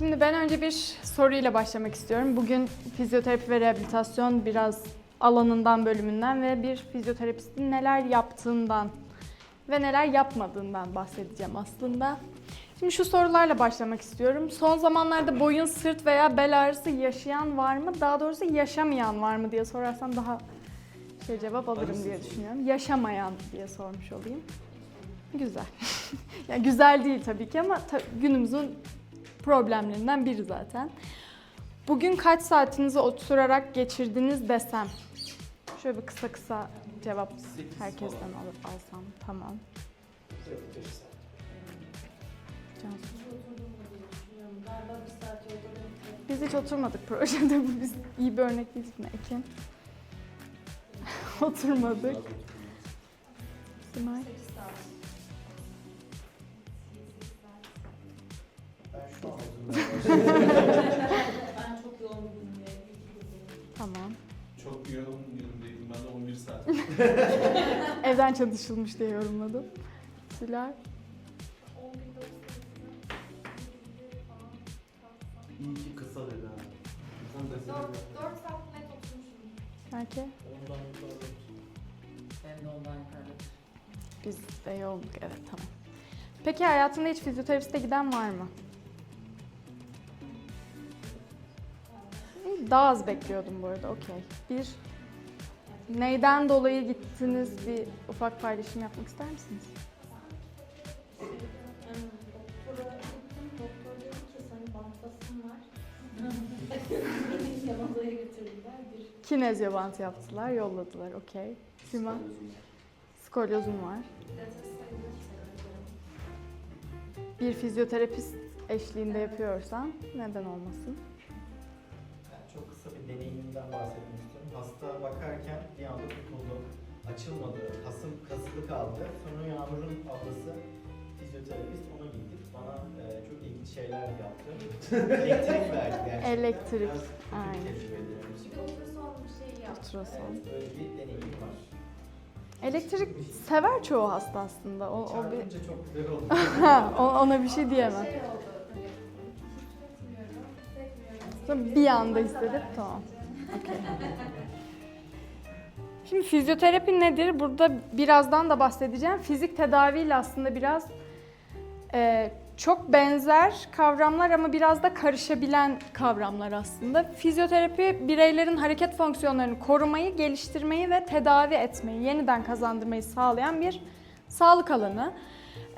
Şimdi ben önce bir soruyla başlamak istiyorum. Bugün fizyoterapi ve rehabilitasyon biraz alanından, bölümünden ve bir fizyoterapistin neler yaptığından ve neler yapmadığından bahsedeceğim aslında. Şimdi şu sorularla başlamak istiyorum. Son zamanlarda boyun, sırt veya bel ağrısı yaşayan var mı? Daha doğrusu yaşamayan var mı diye sorarsan daha şey cevap alırım diye düşünüyorum. Yaşamayan diye sormuş olayım. Güzel. yani güzel değil tabii ki ama ta- günümüzün problemlerinden biri zaten. Bugün kaç saatinizi oturarak geçirdiniz desem. Şöyle bir kısa kısa cevap herkesten alıp alsam. Tamam. Cansu. Biz hiç oturmadık projede. Bu biz iyi bir örnek değil mi Ekin? Oturmadık. Simay. Ben çok yoğun bir günümdeyim. Tamam. Çok yoğun günümdeydim. Ben de 11 saat. Evden çalışılmış diye yorumladım. Tülay. İyi ki kısa dedi ha. Sen de 4, 4 saat net oturmuşum. Belki Ondan yukarı. Ben de ondan yukarı. biz de iyi olduk. Evet tamam. Peki hayatında hiç fizyoterapiste giden var mı? Daha az bekliyordum bu arada. Okey. Bir neyden dolayı gittiniz bir ufak paylaşım yapmak ister misiniz? Kinezyo bant yaptılar, yolladılar. Okey. Sima. Skolyozum var. Bir fizyoterapist eşliğinde yapıyorsan neden olmasın? Bahsetmek istiyorum. Hasta bakarken bir anda tutuldum. Açılmadı. Hasım kasılı kaldı. Sonra Yağmur'un ablası fizyoterapist. Ona gittik. Bana e, çok ilginç şeyler yaptı. Elektrik verdi gerçekten. Elektrik, Biraz aynen. Bir ultrason bir şey yaptı. Ultrason. Evet, öyle bir deneyimim var. Elektrik sever çoğu hasta aslında. O, o bir Çarpınca çok güzel oldu. ona bir şey diyemem. Şey oldu. Sonra bir anda hissedip tamam. Okey. Şimdi fizyoterapi nedir? Burada birazdan da bahsedeceğim. Fizik tedaviyle aslında biraz e, çok benzer kavramlar ama biraz da karışabilen kavramlar aslında. Fizyoterapi bireylerin hareket fonksiyonlarını korumayı, geliştirmeyi ve tedavi etmeyi, yeniden kazandırmayı sağlayan bir sağlık alanı.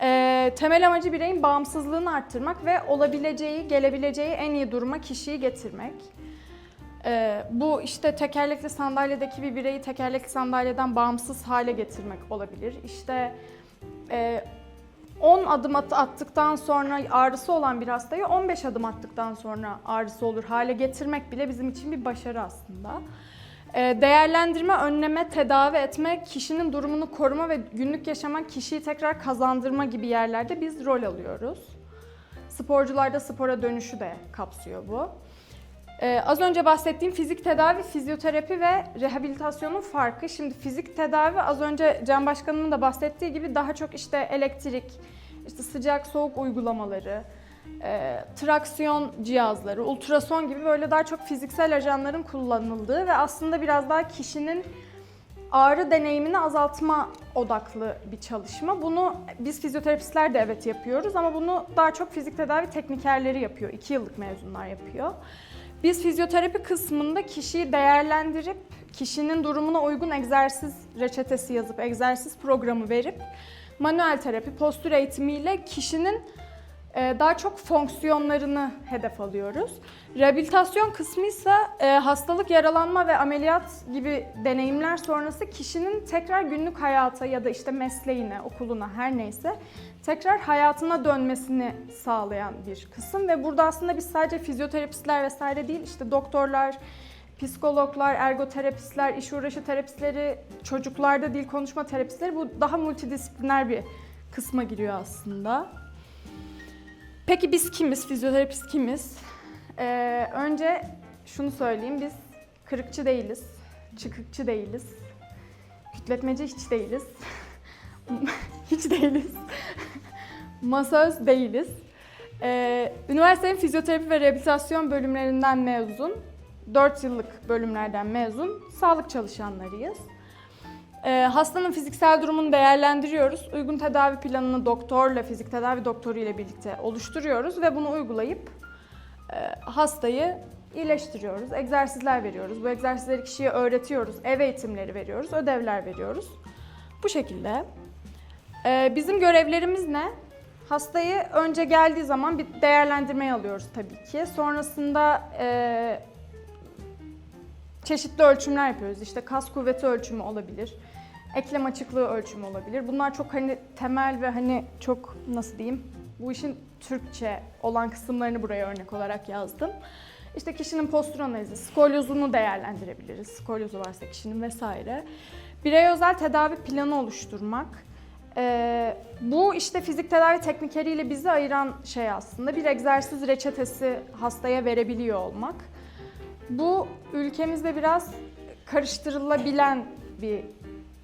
Ee, temel amacı bireyin bağımsızlığını arttırmak ve olabileceği, gelebileceği en iyi duruma kişiyi getirmek. Ee, bu işte tekerlekli sandalyedeki bir bireyi tekerlekli sandalyeden bağımsız hale getirmek olabilir. İşte e, 10 adım at- attıktan sonra ağrısı olan bir hastayı 15 adım attıktan sonra ağrısı olur hale getirmek bile bizim için bir başarı aslında. Ee, Değerlendirme, önleme, tedavi etme, kişinin durumunu koruma ve günlük yaşama kişiyi tekrar kazandırma gibi yerlerde biz rol alıyoruz. Sporcularda spora dönüşü de kapsıyor bu. Ee, az önce bahsettiğim fizik tedavi, fizyoterapi ve rehabilitasyonun farkı. Şimdi fizik tedavi az önce Can Başkanımın da bahsettiği gibi daha çok işte elektrik, işte sıcak soğuk uygulamaları, e, traksiyon cihazları, ultrason gibi böyle daha çok fiziksel ajanların kullanıldığı ve aslında biraz daha kişinin ağrı deneyimini azaltma odaklı bir çalışma. Bunu biz fizyoterapistler de evet yapıyoruz ama bunu daha çok fizik tedavi teknikerleri yapıyor. 2 yıllık mezunlar yapıyor. Biz fizyoterapi kısmında kişiyi değerlendirip kişinin durumuna uygun egzersiz reçetesi yazıp egzersiz programı verip manuel terapi, postür eğitimiyle kişinin daha çok fonksiyonlarını hedef alıyoruz. Rehabilitasyon kısmı ise e, hastalık, yaralanma ve ameliyat gibi deneyimler sonrası kişinin tekrar günlük hayata ya da işte mesleğine, okuluna her neyse tekrar hayatına dönmesini sağlayan bir kısım ve burada aslında biz sadece fizyoterapistler vesaire değil işte doktorlar, psikologlar, ergoterapistler, iş uğraşı terapistleri, çocuklarda dil konuşma terapistleri bu daha multidisipliner bir kısma giriyor aslında. Peki biz kimiz? Fizyoterapist kimiz? Ee, önce şunu söyleyeyim. Biz kırıkçı değiliz. Çıkıkçı değiliz. Kütletmeci hiç değiliz. hiç değiliz. Masöz değiliz. Ee, üniversitenin fizyoterapi ve rehabilitasyon bölümlerinden mezun, 4 yıllık bölümlerden mezun sağlık çalışanlarıyız. Ee, hastanın fiziksel durumunu değerlendiriyoruz. Uygun tedavi planını doktorla, fizik tedavi doktoru ile birlikte oluşturuyoruz ve bunu uygulayıp e, hastayı iyileştiriyoruz. Egzersizler veriyoruz. Bu egzersizleri kişiye öğretiyoruz. Ev eğitimleri veriyoruz, ödevler veriyoruz. Bu şekilde. Ee, bizim görevlerimiz ne? Hastayı önce geldiği zaman bir değerlendirmeye alıyoruz tabii ki. Sonrasında e, çeşitli ölçümler yapıyoruz. İşte kas kuvveti ölçümü olabilir, eklem açıklığı ölçümü olabilir. Bunlar çok hani temel ve hani çok nasıl diyeyim bu işin Türkçe olan kısımlarını buraya örnek olarak yazdım. İşte kişinin postür analizi, skolyozunu değerlendirebiliriz. Skolyozu varsa kişinin vesaire. Birey özel tedavi planı oluşturmak. Ee, bu işte fizik tedavi teknikleriyle bizi ayıran şey aslında bir egzersiz reçetesi hastaya verebiliyor olmak. Bu ülkemizde biraz karıştırılabilen bir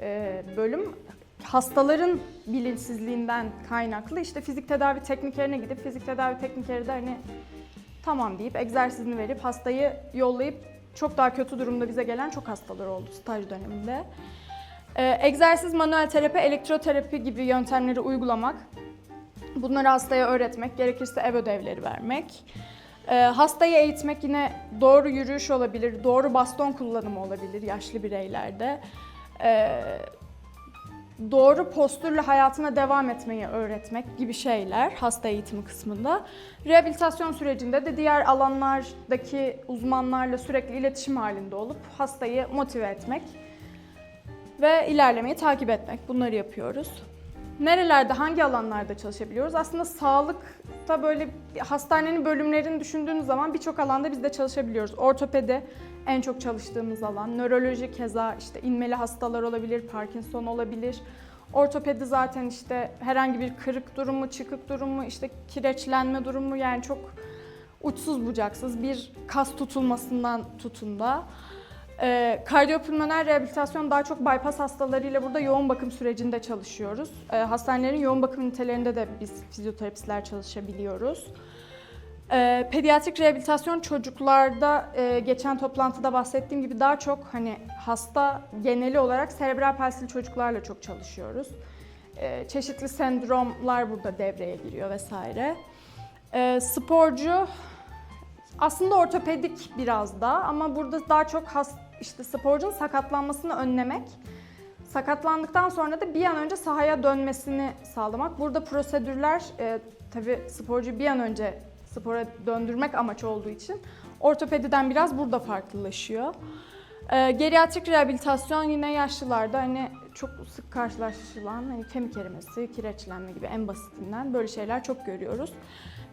e, bölüm. Hastaların bilinçsizliğinden kaynaklı işte fizik tedavi tekniklerine gidip fizik tedavi teknikleri de hani tamam deyip egzersizini verip hastayı yollayıp çok daha kötü durumda bize gelen çok hastalar oldu staj döneminde. Ee, egzersiz, manuel terapi, elektroterapi gibi yöntemleri uygulamak, bunları hastaya öğretmek, gerekirse ev ödevleri vermek. Ee, hastayı eğitmek yine doğru yürüyüş olabilir, doğru baston kullanımı olabilir yaşlı bireylerde. Ee, doğru postürle hayatına devam etmeyi öğretmek gibi şeyler hasta eğitimi kısmında. Rehabilitasyon sürecinde de diğer alanlardaki uzmanlarla sürekli iletişim halinde olup hastayı motive etmek ve ilerlemeyi takip etmek. Bunları yapıyoruz. Nerelerde, hangi alanlarda çalışabiliyoruz? Aslında sağlıkta böyle hastanenin bölümlerini düşündüğünüz zaman birçok alanda biz de çalışabiliyoruz. Ortopedi en çok çalıştığımız alan, nöroloji keza işte inmeli hastalar olabilir, Parkinson olabilir. Ortopedi zaten işte herhangi bir kırık durumu, çıkık durumu, işte kireçlenme durumu yani çok uçsuz bucaksız bir kas tutulmasından tutun da. Ee, kardiyopulmoner rehabilitasyon daha çok bypass hastalarıyla burada yoğun bakım sürecinde çalışıyoruz. Ee, hastanelerin yoğun bakım ünitelerinde de biz fizyoterapistler çalışabiliyoruz. Ee, pediatrik rehabilitasyon çocuklarda e, geçen toplantıda bahsettiğim gibi daha çok hani hasta geneli olarak serebral palsili çocuklarla çok çalışıyoruz. Ee, çeşitli sendromlar burada devreye giriyor vesaire. Ee, sporcu aslında ortopedik biraz da ama burada daha çok has, işte sporcunun sakatlanmasını önlemek. Sakatlandıktan sonra da bir an önce sahaya dönmesini sağlamak. Burada prosedürler e, tabii sporcuyu bir an önce spora döndürmek amaç olduğu için ortopediden biraz burada farklılaşıyor. E, geriatrik rehabilitasyon yine yaşlılarda hani çok sık karşılaşılan hani kemik erimesi, kireçlenme gibi en basitinden böyle şeyler çok görüyoruz.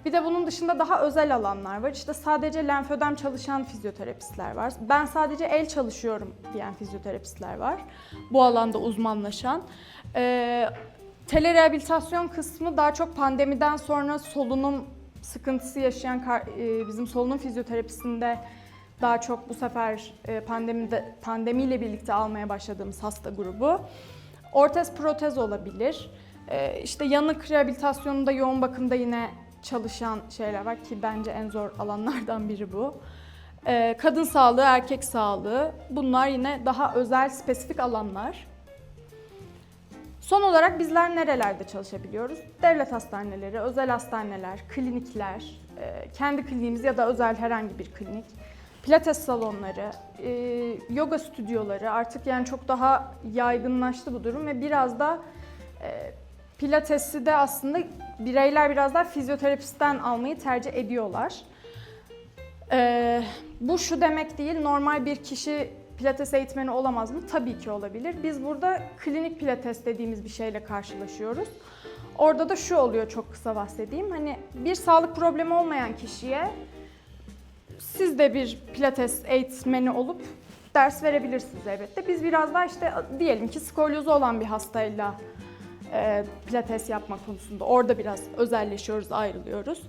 Bir de bunun dışında daha özel alanlar var. İşte sadece lenfödem çalışan fizyoterapistler var. Ben sadece el çalışıyorum diyen fizyoterapistler var. Bu alanda uzmanlaşan. Ee, telerehabilitasyon kısmı daha çok pandemiden sonra solunum sıkıntısı yaşayan e, bizim solunum fizyoterapisinde daha çok bu sefer e, pandemide pandemiyle birlikte almaya başladığımız hasta grubu. Ortez protez olabilir. Ee, işte yanık rehabilitasyonunda yoğun bakımda yine çalışan şeyler var ki bence en zor alanlardan biri bu. Ee, kadın sağlığı, erkek sağlığı bunlar yine daha özel, spesifik alanlar. Son olarak bizler nerelerde çalışabiliyoruz? Devlet hastaneleri, özel hastaneler, klinikler, e, kendi kliniğimiz ya da özel herhangi bir klinik, pilates salonları, e, yoga stüdyoları artık yani çok daha yaygınlaştı bu durum ve biraz da e, pilatesi de aslında bireyler biraz daha fizyoterapistten almayı tercih ediyorlar. Ee, bu şu demek değil, normal bir kişi pilates eğitmeni olamaz mı? Tabii ki olabilir. Biz burada klinik pilates dediğimiz bir şeyle karşılaşıyoruz. Orada da şu oluyor çok kısa bahsedeyim. Hani bir sağlık problemi olmayan kişiye siz de bir pilates eğitmeni olup ders verebilirsiniz elbette. Biz biraz daha işte diyelim ki skolyozu olan bir hastayla e, pilates yapma konusunda orada biraz özelleşiyoruz, ayrılıyoruz.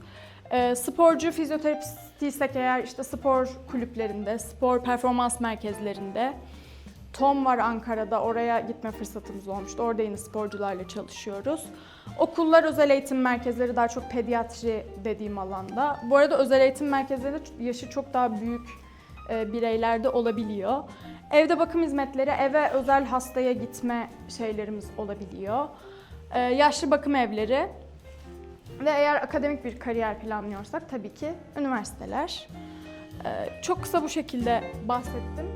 E, sporcu fizyoterapistiysek eğer işte spor kulüplerinde, spor performans merkezlerinde, Tom var Ankara'da. Oraya gitme fırsatımız olmuştu. Orada yine sporcularla çalışıyoruz. Okullar, özel eğitim merkezleri daha çok pediatri dediğim alanda. Bu arada özel eğitim merkezlerinde yaşı çok daha büyük e, bireylerde olabiliyor. Evde bakım hizmetleri, eve özel hastaya gitme şeylerimiz olabiliyor. E, yaşlı bakım evleri ve eğer akademik bir kariyer planlıyorsak tabii ki üniversiteler. E, çok kısa bu şekilde bahsettim.